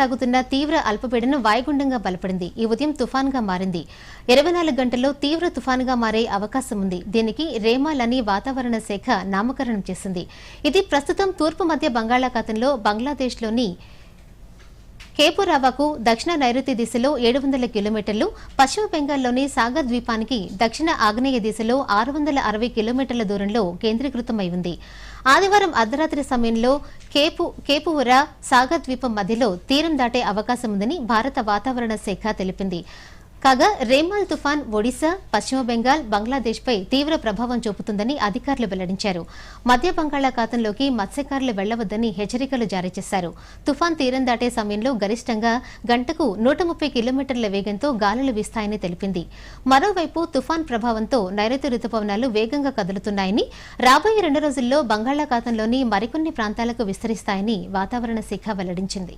కొనసాగుతున్న తీవ్ర అల్పపీడనం వాయుగుండంగా బలపడింది. ఈ ఉదయం తుఫాన్గా మారింది. ఇరవై నాలుగు గంటల్లో తీవ్ర తుఫాన్గా మారే అవకాశం ఉంది. దీనికి రేమాల్ అని వాతావరణ శాఖ నామకరణం చేసింది. ఇది ప్రస్తుతం తూర్పు మధ్య బంగాళాఖాతంలో బంగ్లాదేశ్లోని కేపురావాకు దక్షిణ నైరుతి దిశలో ఏడు వందల కిలోమీటర్లు పశ్చిమ బెంగాల్లోని సాగర్ ద్వీపానికి దక్షిణ ఆగ్నేయ దిశలో ఆరు వందల అరవై కిలోమీటర్ల దూరంలో కేంద్రీకృతమై ఉంది. ఆదివారం అర్ధరాత్రి సమయంలో కేపు కేపువరా సాగర్ ద్వీపం మధ్యలో తీరం దాటే అవకాశం ఉందని భారత వాతావరణ శాఖ తెలిపింది. కాగా రేమాల్ తుఫాన్ ఒడిశా పశ్చిమ బెంగాల్ బంగ్లాదేశ్పై తీవ్ర ప్రభావం చూపుతుందని అధికారులు వెల్లడించారు. మధ్య బంగాళాఖాతంలోకి మత్స్యకారులు వెళ్ళవద్దని హెచ్చరికలు జారీ చేశారు. తుఫాన్ తీరం దాటే సమయంలో గరిష్టంగా గంటకు నూట ముప్పై కిలోమీటర్ల వేగంతో గాలులు వీస్తాయని తెలిపింది. మరోవైపు తుఫాన్ ప్రభావంతో నైరుతి రుతుపవనాలు వేగంగా కదులుతున్నాయని రాబోయే రెండు రోజుల్లో బంగాళాఖాతంలోని మరికొన్ని ప్రాంతాలకు విస్తరిస్తాయని వాతావరణ శాఖ వెల్లడించింది.